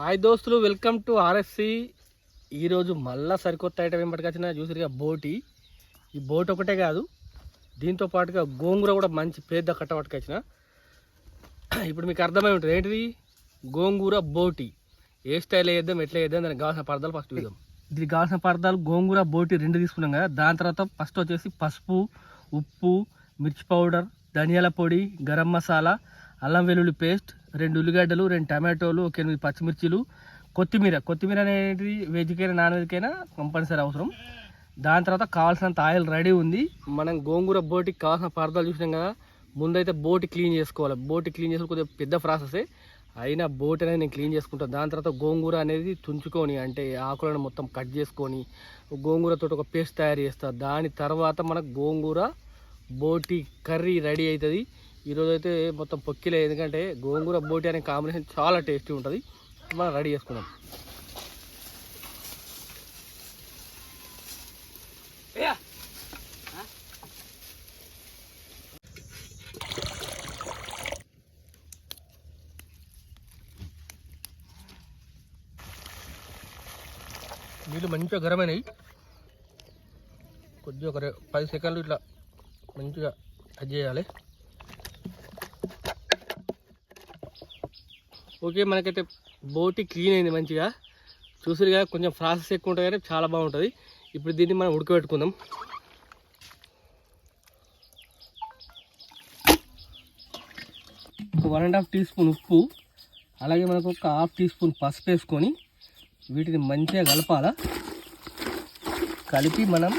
Hi దోస్తులు welcome to RSC. ఈరోజు మళ్ళీ సరికొత్త ఐటమ్ ఏం చూసిరిగా బోటి. ఈ బోట్ ఒకటే కాదు దీంతో పాటుగా గోంగూర కూడా మంచి పెద్ద కట్టబట్టుకొచ్చిన ఇప్పుడు మీకు అర్థమై ఉంటుంది ఏంటిది? గోంగూర బోటి. ఏ స్టైల్ వేద్దాం ఎట్లా వేద్దాం దానికి కావాల్సిన పదార్థాలు ఫస్ట్ వేద్దాం దీనికి కావాల్సిన పదార్థాలు గోంగూర బోటి రెండు తీసుకున్నాం కదా దాని తర్వాత ఫస్ట్ వచ్చేసి పసుపు ఉప్పు మిర్చి పౌడర్ ధనియాల పొడి గరం మసాలా అల్లం వెల్లుల్లి పేస్ట్ రెండు ఉల్లిగడ్డలు రెండు టమాటోలు ఒక ఎనిమిది పచ్చిమిర్చిలు కొత్తిమీర. కొత్తిమీర అనేది వెజ్కైనా నాన్ వెజ్కైనా కంపల్సరీ అవసరం. దాని తర్వాత కావాల్సినంత ఆయిల్ రెడీ ఉంది. మనం గోంగూర బోటికి కావాల్సిన పదార్థాలు చూసినాం కదా ముందైతే బోటి క్లీన్ చేసుకోవాలి. బోటి క్లీన్ చేసుకోవాలి కొద్దిగా పెద్ద ప్రాసెసే. అయినా బోట్ అనేది నేను క్లీన్ చేసుకుంటాను దాని తర్వాత గోంగూర అనేది తుంచుకొని అంటే ఆకులను మొత్తం కట్ చేసుకొని గోంగూరతో ఒక పేస్ట్ తయారు చేస్తా. దాని తర్వాత మనకు గోంగూర బోటి కర్రీ రెడీ అవుతుంది. ఈరోజు అయితే మొత్తం పొక్కిలే ఎందుకంటే గోంగూర బోటి అనే కాంబినేషన్ చాలా టేస్టీ ఉంటుంది. మనం రెడీ చేసుకుందాం. నీళ్ళు మంచిగా గరమైనవి కొద్దిగా ఒక పది సెకండ్లు ఇట్లా మంచిగా అది చేయాలి. ఓకే మనకైతే బోటి క్లీన్ అయింది మంచిగా. చూసిరుగా కొంచెం ప్రాసెస్ ఎక్కువ ఉంటుంది కానీ చాలా బాగుంటుంది. ఇప్పుడు దీన్ని మనం ఉడకబెట్టుకుందాం. ఒక one and half teaspoon ఉప్పు అలాగే మనకు ఒక హాఫ్ టీ స్పూన్ పసుపు వేసుకొని వీటిని మంచిగా కలపాలా. కలిపి మనం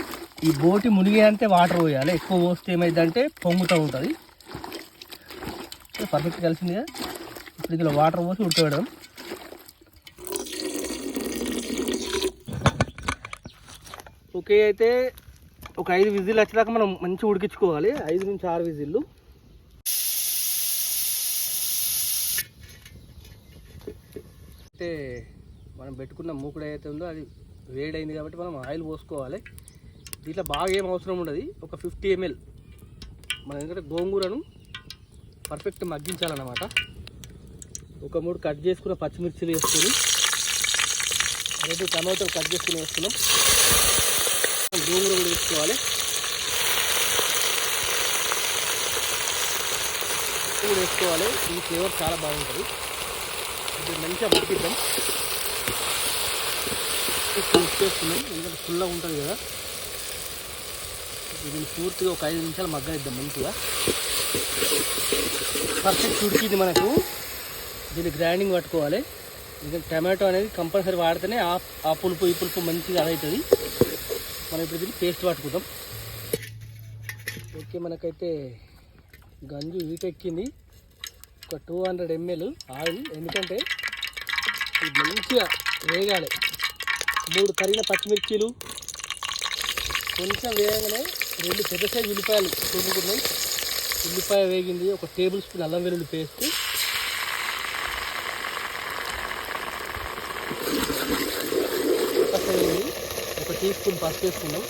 ఈ బోటి మునిగేంతే వాటర్ పోయాలి. ఎక్కువ పోస్తే ఏమైందంటే పొంగుతూ ఉంటుంది. పర్ఫెక్ట్ కలిసిందిగా. ఇప్పుడు ఇందులో వాటర్ పోసి ఉడకబెడదాం. ఓకే అయితే ఒక ఐదు విజిల్ వచ్చేదాకా మనం మంచిగా ఉడికించుకోవాలి. ఐదు నుంచి ఆరు విజిల్లు. అయితే మనం పెట్టుకున్న మూకుడు ఏదైతే ఉందో అది వేడైంది కాబట్టి మనం ఆయిల్ పోసుకోవాలి. దీంట్లో బాగా ఏం అవసరం ఉండదు. ఒక ఫిఫ్టీ ఎంఎల్. మనం ఎందుకంటే గోంగూరను పర్ఫెక్ట్ మగ్గించాలన్నమాట. ఒక మూడు కట్ చేసుకున్న పచ్చిమిర్చిలు వేసుకొని రెండు టమాటోలు కట్ చేసుకుని వేస్తున్నాం. గోంగూర కూడా వేసుకోవాలి. కూడా వేసుకోవాలి. ఈ ఫ్లేవర్ చాలా బాగుంటుంది. ఇది మంచిగా మగ్గిద్దాం. చేసుకున్నాం ఎందుకంటే ఫుల్గా ఉంటుంది కదా. దీన్ని పూర్తిగా ఒక ఐదు నిమిషాలు మగ్గనిద్దాం మంచిగా. పర్ఫెక్ట్ ఉడికింది మనకు. దీన్ని గ్రైండింగ్ పట్టుకోవాలి. ఎందుకంటే టమాటో అనేది కంపల్సరీ వాడితేనే ఆ ఆ పులుపు ఈ పులుపు మంచిగా అదవుతుంది. మనం ఇప్పుడు దీన్ని పేస్ట్ పట్టుకుందాం. ఓకే మనకైతే గంజు వీటెక్కింది. ఒక టూ హండ్రెడ్ ఎంఎల్ ఆయిల్. ఎందుకంటే ఇది మంచిగా వేగాలి. మూడు కరిగిన పచ్చిమిర్చీలు కొంచెం వేగంగానే రెండు పెద్ద సైజు ఉల్లిపాయలు చూసుకున్నాయి ఉల్లిపాయ వేగింది. ఒక టేబుల్ స్పూన్ అల్లం వెల్లుల్లి పేస్ట్ వేగింది ఒక టీ స్పూన్ పసుపు వేసుకున్నాం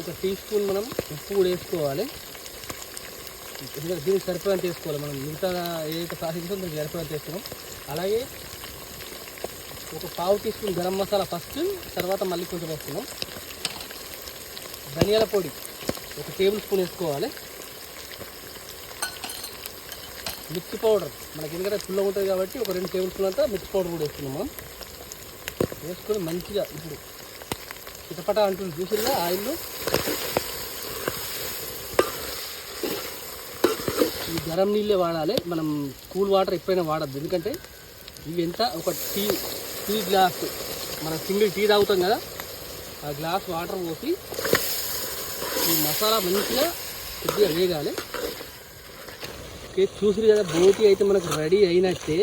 ఒక టీ స్పూన్ మనం ఉప్పు కూడా వేసుకోవాలి. ఎందుకంటే దీనికి సరిపడంత వేసుకోవాలి మనం. మిగతా ఏదైతే ప్రాసెస్ ఉందో దానికి సరిపడంత వేసుకున్నాం అలాగే ఒక పావు teaspoon garam masala first తర్వాత మళ్ళీ కొంచెం వేస్తున్నాం. ధనియాల పొడి ఒక టేబుల్ స్పూన్ వేసుకోవాలి. మిర్చి పౌడర్ మనకి ఎందుకంటే పుల్లగా ఉంటుంది కాబట్టి ఒక రెండు టేబుల్ స్పూన్ అంతా మిర్చి పౌడర్ కూడా వేస్తున్నాం మనం. వేసుకొని మంచిగా ఇప్పుడు చిటపట అంటుంది చూసిగా ఆయిల్ ఈ గరం నీళ్ళే వాడాలి. మనం కూల్ వాటర్ ఎప్పుడైనా వాడద్దు. ఎందుకంటే ఇవి ఎంత? ఒక టీ టీ గ్లాస్ మనం సింగిల్ టీ తాగుతాం కదా ఆ గ్లాస్ వాటర్ పోసి ఈ మసాలా మంచిగా కొద్దిగా వేగాలి. ఓకే చూసిరు కదా బోటి అయితే మనకు రెడీ అయినట్టే.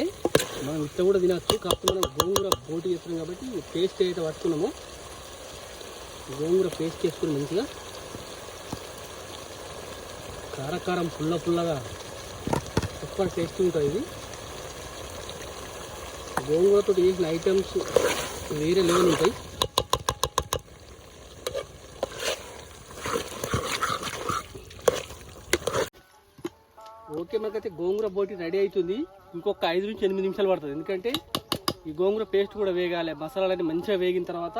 మనం ఇట్ట కూడా తినచ్చు కాకపోతే మనం గోంగూర బోటి చేస్తున్నాం కాబట్టి పేస్ట్ అయితే పట్టుకున్నాము. గోంగూర పేస్ట్ చేసుకుని మంచిగా కారకారం పుల్ల పుల్లగా సూపర్ టేస్ట్ ఉంటుంది ఇది. గోంగూరతో చేసిన ఐటమ్స్ వేరే లెవెల్ ఉంటాయి. ఓకే మనకైతే గోంగూర బోటి రెడీ అవుతుంది. ఇంకొక ఐదు నుంచి ఎనిమిది నిమిషాలు పడుతుంది. ఎందుకంటే ఈ గోంగూర పేస్ట్ కూడా వేగాలి మసాలాలన్నీ మంచిగా వేగిన తర్వాత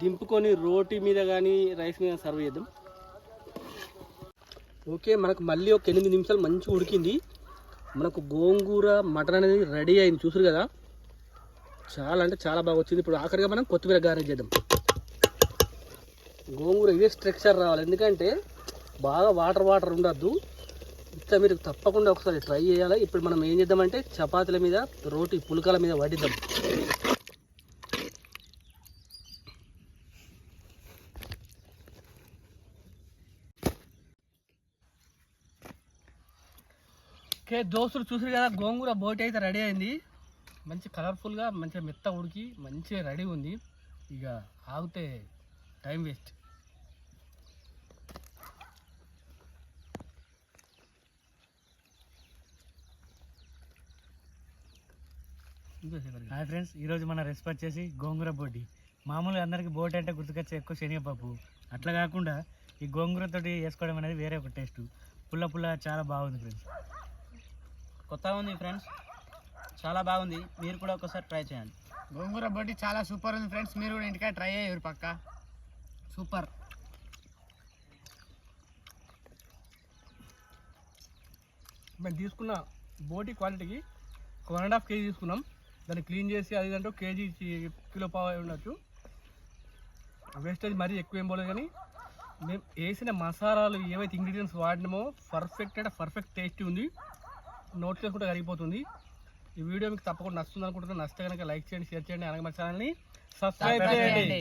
దింపుకొని రోటీ మీద కానీ రైస్ మీద సర్వ్ చేద్దాం. ఓకే మనకు మళ్ళీ ఒక ఎనిమిది నిమిషాలు మంచిగా ఉడికింది. మనకు గోంగూర మటన్ అనేది రెడీ అయింది. చూసారు కదా? చాలా అంటే చాలా బాగా వచ్చింది. ఇప్పుడు ఆఖరిగా మనం కొత్తిమీర గార్నిష్ చేద్దాం. గోంగూర ఇదే స్ట్రక్చర్ రావాలి. ఎందుకంటే బాగా వాటర్ వాటర్ ఉండద్దు. ఇట్లా మీరు తప్పకుండా ఒకసారి ట్రై చేయాలి? ఇప్పుడు మనం ఏం చేద్దామంటే చపాతీల మీద రోటీ పులకల మీద వడిద్దాం ఓకే దోస్తులు చూసారు కదా గోంగూర బోటి అయితే రెడీ అయింది. మంచి కలర్ఫుల్గా మంచిగా మెత్త ఉడికి మంచిగా రెడీ ఉంది. ఇక ఆగితే టైం వేస్ట్ హాయ్ ఫ్రెండ్స్ ఈరోజు మన రెసిపీ వచ్చేసి గోంగూర బోటి. మామూలుగా అందరికి బోటి అంటే గుర్తుకొచ్చే ఎక్కువ శనగపప్పు. అట్లా కాకుండా ఈ గోంగూరతోటి వేసుకోవడం అనేది వేరే ఒక టేస్ట్ పుల్ల పుల్ల చాలా బాగుంది ఫ్రెండ్స్ కొత్తగా ఉంది ఫ్రెండ్స్ చాలా బాగుంది. మీరు కూడా ఒకసారి ట్రై చేయండి. గోంగూర బోటి చాలా సూపర్ ఉంది ఫ్రెండ్స్ మీరు కూడా ఇంటికా ట్రై అయ్యారు పక్క. సూపర్ మేము తీసుకున్న బోటి క్వాలిటీకి ఒక వన్ అండ్ హాఫ్ కేజీ తీసుకున్నాం. దాన్ని క్లీన్ చేసి అది అంటే కేజీ కిలో పావు అయి ఉండొచ్చు. వేస్టేజ్ మరీ ఎక్కువ ఏం పోలేదు కానీ మేము వేసిన మసాలాలు ఏవైతే ఇంగ్రీడియంట్స్ వాడినామో పర్ఫెక్ట్ అంటే పర్ఫెక్ట్ టేస్టీ ఉంది. నోట్ చేసుకుంటే కరిగిపోతుంది. ఈ వీడియో మీకు తప్పకుండా నచ్చుతుంది అనుకుంటున్నాను నచ్చితే కనుక లైక్ చేయండి షేర్ చేయండి అలాగే మా ఛానల్ని సబ్స్క్రైబ్ చేయండి.